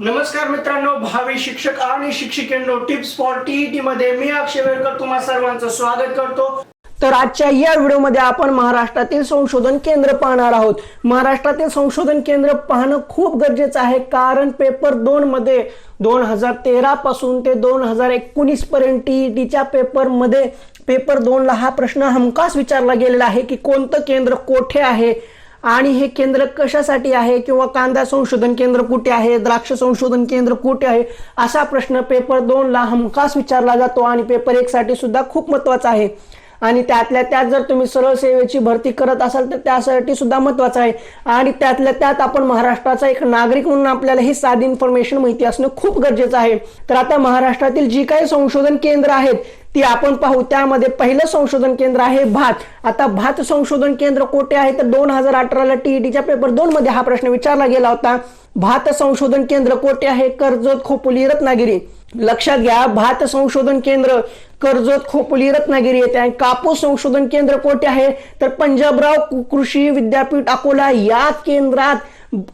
नमस्कार मित्रांनो भावी शिक्षक आणि शिक्षिकेंनो टिप्स फॉर टीईटी मध्ये मी अक्षय वेळकर तुम्हा सर्वांचं स्वागत करतो. तर आजच्या या व्हिडिओमध्ये आपण महाराष्ट्रातील संशोधन केंद्र पाहणार आहोत. महाराष्ट्रातील संशोधन केंद्र पाहणं खूप गरजेचं आहे कारण पेपर दोन मध्ये दोन हजार तेरा पासून ते दोन हजार एकोणीस पर्यंत टीईटीच्या पेपरमध्ये पेपर दोनला हा प्रश्न हमखास विचारला गेलेला आहे की कोणतं केंद्र कोठे आहे? आणि हे केंद्र कशासाठी आहे किंवा कांदा संशोधन केंद्र कुठे आहे द्राक्ष संशोधन केंद्र कुठे आहे असा प्रश्न पेपर दोनला हमखास विचारला जातो आणि पेपर एकसाठी सुद्धा खूप महत्त्वाचा आहे. आणि त्यातल्या त्यात जर तुम्ही सरळ सेवेची भरती करत असाल तर त्यासाठी सुद्धा महत्वाचं आहे. आणि त्यातल्या त्यात आपण महाराष्ट्राचा एक नागरिक म्हणून आपल्याला ही साधी इन्फॉर्मेशन माहिती असणं खूप गरजेचं आहे. तर आता महाराष्ट्रातील जी काही संशोधन केंद्र आहेत ती आपण पाहू. त्यामध्ये पहिलं संशोधन केंद्र आहे भात. आता भात संशोधन केंद्र कोठे आहे? तर दोन हजार अठराला टीईटीच्या पेपर दोन मध्ये हा प्रश्न विचारला गेला होता. भात संशोधन केंद्र कोठे आहे? कर्जत खोपोली रत्नागिरी. लक्षात घ्या भात संशोधन केंद्र कर्जत खोपोली रत्नागिरी येथे आणि कापूस संशोधन केंद्र कोठे आहे? तर पंजाबराव कृषी विद्यापीठ अकोला या केंद्रात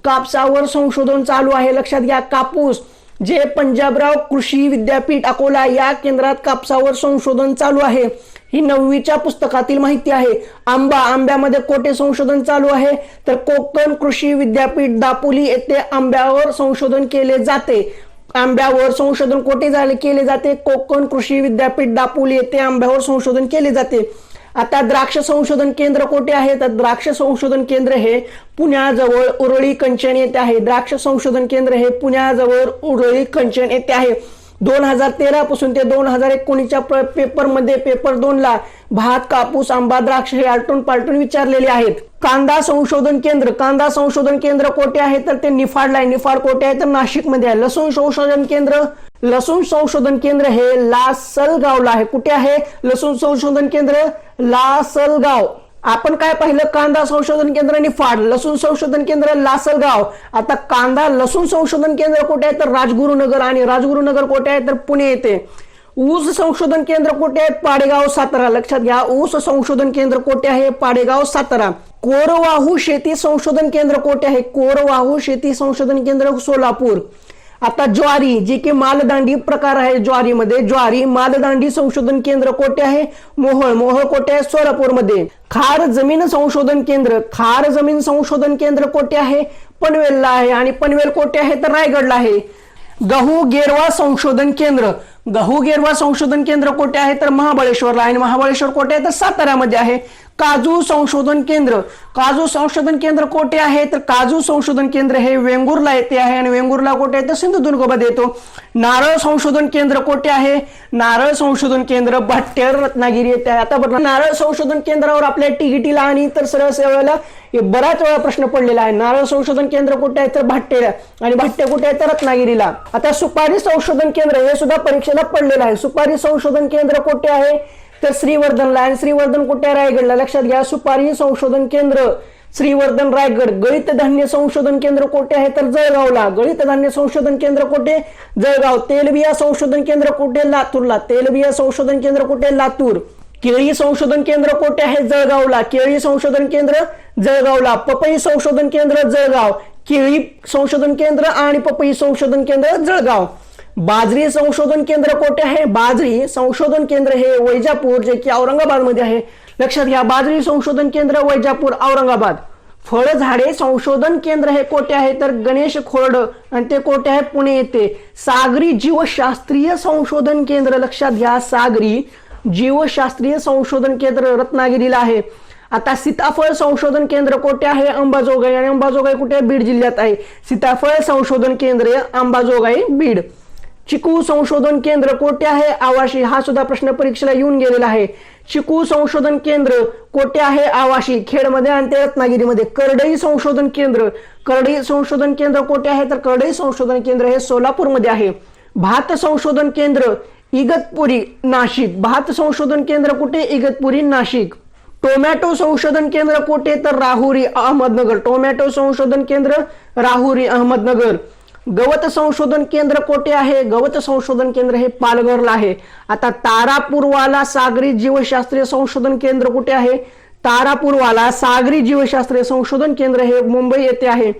कापसावर संशोधन चालू आहे. लक्षात घ्या कापूस जे पंजाबराव कृषी विद्यापीठ अकोला या केंद्रात कापसावर संशोधन चालू आहे. ही नववीच्या पुस्तकातील माहिती आहे. आंबा आंब्यामध्ये कोठे संशोधन चालू आहे? तर कोकण कृषी विद्यापीठ दापोली येथे आंब्यावर संशोधन केले जाते. आंब्यावर संशोधन कोठे झाले केले जाते? कोकण कृषी विद्यापीठ दापोली येथे आंब्यावर संशोधन केले जाते. आता द्राक्ष संशोधन केंद्र कोठे आहे? तर द्राक्ष संशोधन केंद्र हे पुण्याजवळ उरळी कंचन येथे आहे. द्राक्ष संशोधन केंद्र हे पुण्याजवळ उरळी कंचन येथे आहे. दोन हजार तेरा पासून ते दोन हजार एकोणीसच्या पेपरमध्ये पेपर दोन ला भात कापूस आंबा द्राक्ष हे आलटून पालटून विचारलेले आहेत. कांदा संशोधन केंद्र कांदा संशोधन केंद्र कोठे आहे? तर ते निफाडला आहे. निफाड कोठे आहे? तर नाशिकमध्ये आहे. लसूण संशोधन केंद्र लसूण संशोधन केंद्र हे लासलगावला आहे. कुठे आहे? लसूण संशोधन केंद्र लासलगाव. आपण काय पाहिलं? कांदा संशोधन केंद्र निफाड लसूण संशोधन केंद्र लासलगाव. आता कांदा लसूण संशोधन केंद्र कुठे आहे? तर राजगुरुनगर आणि राजगुरुनगर कुठे आहे? तर पुणे येथे ऊस संशोधन केंद्र कुठे आहे? पाडेगाव सातारा. लक्षात घ्या ऊस संशोधन केंद्र कुठे आहे? पाडेगाव सातारा. कोरवाहू शेती संशोधन केंद्र कुठे आहे? कोरवाहू शेती संशोधन केंद्र सोलापूर. आता ज्वारी जे की मालदांडी प्रकार आहे ज्वारीमध्ये. ज्वारी मालदांडी संशोधन केंद्र कोठे आहे? मोहळ. मोहळ कोठे आहे? सोलापूरमध्ये. खार जमीन संशोधन केंद्र. खार जमीन संशोधन केंद्र कोठे आहे? पनवेलला आहे. आणि पनवेल कोठे आहे? तर रायगडला आहे. गहू गेरवा संशोधन केंद्र. गहू गेरवा संशोधन केंद्र कोठे आहे? तर महाबळेश्वरला आहे. आणि महाबळेश्वर कोठे आहे? तर साताऱ्यामध्ये आहे. काजू संशोधन केंद्र. काजू संशोधन केंद्र कोठे आहे? तर काजू संशोधन केंद्र हे वेंगुर्ला येथे आहे आणि वेंगुर्ला कोठे आहे? तर सिंधुदुर्गमध्ये येतो. नारळ संशोधन केंद्र कोठे आहे? नारळ संशोधन केंद्र भट्टेर रत्नागिरी येथे आहे. आता बघा नारळ संशोधन केंद्रावर आपल्या टिकीटीला आणि इतर सरळ सेवेला बराच वेळा प्रश्न पडलेला आहे. नारळ संशोधन केंद्र कुठे आहे? तर भाट्टेला आणि भाट्टे कुठे आहे? तर रत्नागिरीला. आता सुपारी संशोधन केंद्र हे सुद्धा परीक्षेला पडलेलं आहे. सुपारी संशोधन केंद्र कुठे आहे? तर श्रीवर्धनला आणि श्रीवर्धन कुठे रायगडला. लक्षात घ्या सुपारी संशोधन केंद्र. श्रीवर्धन रायगड. गळित धान्य संशोधन केंद्र कोठे आहे? तर जळगावला. गळित धान्य संशोधन केंद्र कोठे? जळगाव. तेलबिया संशोधन केंद्र कुठे? लातूरला. तेलबिया संशोधन केंद्र कुठे? लातूर. केळी संशोधन केंद्र कोठे आहे? जळगावला. केळी संशोधन केंद्र जळगावला. पपई संशोधन केंद्र जळगाव. केळी संशोधन केंद्र आणि पपई संशोधन केंद्र जळगाव. बाजरी संशोधन केंद्र कोठे आहे? बाजरी संशोधन केंद्र हे वैजापूर जे की औरंगाबादमध्ये आहे. लक्षात घ्या बाजरी संशोधन केंद्र वैजापूर औरंगाबाद. फळ झाडे संशोधन केंद्र हे कोठे आहे? तर गणेश खोरड आणि ते कोठे आहे? पुणे येथे. सागरी जीवशास्त्रीय संशोधन केंद्र लक्षात घ्या सागरी जीवशास्त्रीय संशोधन केंद्र रत्नागिरीला आहे. आता सीताफळ संशोधन केंद्र कोठे आहे? अंबाजोगाई आणि अंबाजोगाई कुठे? आहे बीड जिल्ह्यात आहे. सीताफळ संशोधन केंद्र अंबाजोगाई बीड. चिकू संशोधन केंद्र कोठे आहे? आवाशी हा सुद्धा प्रश्न परीक्षेला येऊन गेलेला आहे. चिकू संशोधन केंद्र कोठे आहे? आवाशी खेडमध्ये आणि ते रत्नागिरीमध्ये. करडई संशोधन केंद्र करडई संशोधन केंद्र कोठे आहे? तर करडई संशोधन केंद्र हे सोलापूरमध्ये आहे. भात संशोधन केंद्र इगतपुरी नाशिक. भात संशोधन केंद्र कुठे? इगतपुरी नाशिक. टोमॅटो संशोधन केंद्र कोठे? तर राहुरी अहमदनगर. टोमॅटो संशोधन केंद्र राहुरी अहमदनगर. गवत संशोधन केंद्र कोठे आहे? गवत संशोधन केंद्र हे पालघरला आहे. आता तारापूरवाला सागरी जीवशास्त्रीय संशोधन केंद्र कुठे आहे? तारापूरवाला सागरी जीवशास्त्रीय संशोधन केंद्र हे मुंबई येथे आहे.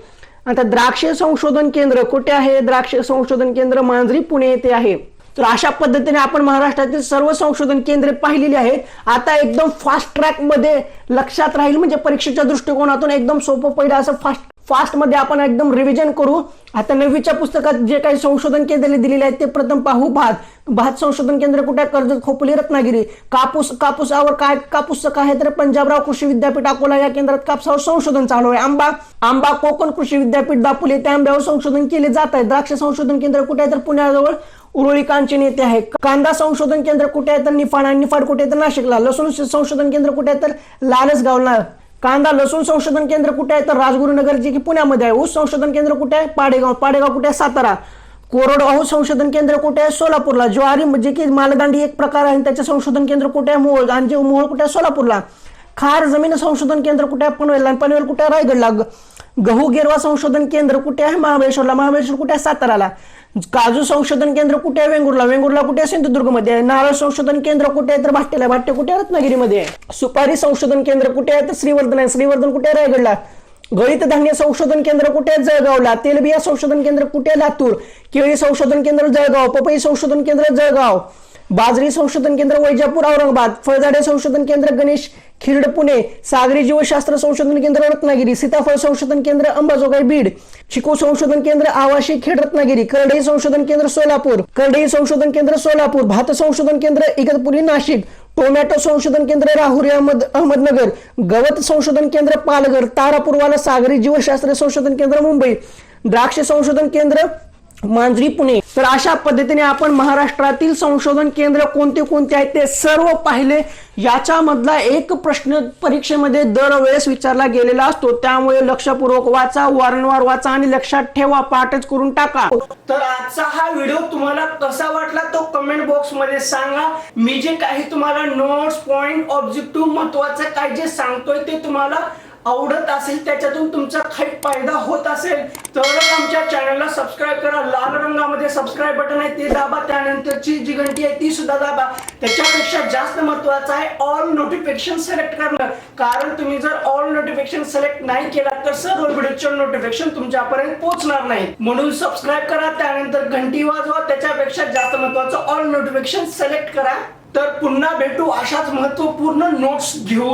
आता द्राक्ष संशोधन केंद्र कुठे आहे? द्राक्ष संशोधन केंद्र मांजरी पुणे येथे आहे. तर अशा पद्धतीने आपण महाराष्ट्रातील सर्व संशोधन केंद्रे पाहिलेली आहेत. आता एकदम फास्ट ट्रॅकमध्ये लक्षात राहील म्हणजे परीक्षेच्या दृष्टिकोनातून एकदम सोपं पहिलं असं फास्ट फास्टमध्ये आपण एकदम रिव्हिजन करू. आता नववीच्या पुस्तकात जे काही संशोधन केंद्र दिलेले आहेत ते प्रथम पाहू भात. भात संशोधन केंद्र कुठे आहे? कर्जत खोपोली रत्नागिरी. कापूस कापूसावर काय कापूसचं आहे तर पंजाबराव कृषी विद्यापीठ अकोला या केंद्रात कापसावर संशोधन चालू आहे. आंबा आंबा कोकण कृषी विद्यापीठ दापोली त्या आंब्यावर संशोधन केले जात आहे. द्राक्ष संशोधन केंद्र कुठे आहे? तर पुण्याजवळ उरुळी कांचन येथे आहे. कांदा संशोधन केंद्र कुठे आहे? तर निफाड आणि निफाड कुठे तर नाशिकला. लसूण संशोधन केंद्र कुठे आहे? तर लालसगावला. कांदा लसूण संशोधन केंद्र कुठे आहे तर राजगुरुनगर जे की पुण्यामध्ये आहे ऊस संशोधन केंद्र कुठे आहे पाडेगाव पाडेगाव कुठे आहे सातारा कोरडवाहू संशोधन केंद्र कुठे आहे सोलापूरला ज्वारी म्हणजे की मालदांडी एक प्रकार आहे त्याचे संशोधन केंद्र कुठे आहे मोहोळ आणि जे मोहोळ कुठे आहे सोलापूरला खार जमीन संशोधन केंद्र कुठे आहे पनवेल आणि पनवेल कुठे आहे रायगडला गहू गेरवा संशोधन केंद्र कुठे आहे महाबळेश्वरला महाबळेश्वर कुठे आहे साताराला काजू संशोधन केंद्र कुठे आहे? वेंगुर्ला. वेंगुर्ला कुठे आहे? सिंधुदुर्गमध्ये आहे. नारळ संशोधन केंद्र कुठे आहे? तर भाट्याला भाट्य कुठे आहे? रत्नागिरीमध्ये आहे. सुपारी संशोधन केंद्र कुठे आहे? तर श्रीवर्धन आहे. श्रीवर्धन कुठे आहे? रायगडला. गळीत धान्य संशोधन केंद्र कुठे आहे? जळगावला. तेलबिया संशोधन केंद्र कुठे आहे? लातूर. केळी संशोधन केंद्र जळगाव. पपई संशोधन केंद्र जळगाव. बाजरी संशोधन केंद्र वैजापूर औरंगाबाद फळझाडे संशोधन केंद्र गणेश खिरड पुणे सागरी जीवशास्त्र संशोधन केंद्र रत्नागिरी सीताफळ संशोधन केंद्र अंबाजोगाई बीड चिको संशोधन केंद्र आवाशी खेड रत्नागिरी करडई संशोधन केंद्र सोलापूर करडई संशोधन केंद्र सोलापूर भात संशोधन केंद्र इगतपुरी नाशिक टोमॅटो संशोधन केंद्र राहुरी अहमद अहमदनगर गवत संशोधन केंद्र पालघर तारापूरवाला सागरी जीवशास्त्र संशोधन केंद्र मुंबई द्राक्ष संशोधन केंद्र मांजरी पुणे. तर अशा पद्धतीने आपण महाराष्ट्रातील संशोधन केंद्र कोणते कोणते आहेत ते सर्व पाहिले. याच्यामधला एक प्रश्न परीक्षेमध्ये दरवेळेस विचारला गेलेला असतो. त्यामुळे लक्षपूर्वक वाचा वारंवार वाचा आणि लक्षात ठेवा पाठच करून टाका. तर आजचा हा व्हिडिओ तुम्हाला कसा वाटला तो कमेंट बॉक्समध्ये सांगा. मी जे काही तुम्हाला नोट्स पॉइंट ऑब्जेक्टिव्ह महत्वाचं काय जे सांगतोय ते तुम्हाला आवडत असेल त्याच्यातून तुमचा काही फायदा होत असेल तरच आमच्या चॅनलला सबस्क्राईब करा. लाल रंगामध्ये सबस्क्राईब बटन आहे ते दाबा. त्यानंतरची जी घंटी आहे ती सुद्धा दाबा. त्याच्यापेक्षा जास्त महत्वाचं आहे ऑल नोटिफिकेशन सिलेक्ट करणं. कारण तुम्ही जर ऑल नोटिफिकेशन सिलेक्ट नाही केला तर सर्व व्हिडिओचे नोटिफिकेशन तुमच्यापर्यंत पोहोचणार नाही म्हणून सबस्क्राईब करा त्यानंतर घंटी वाजवा. त्याच्यापेक्षा जास्त महत्वाचं ऑल नोटिफिकेशन सिलेक्ट करा. तर पुन्हा भेटू अशाच महत्त्वपूर्ण नोट्स घेऊन.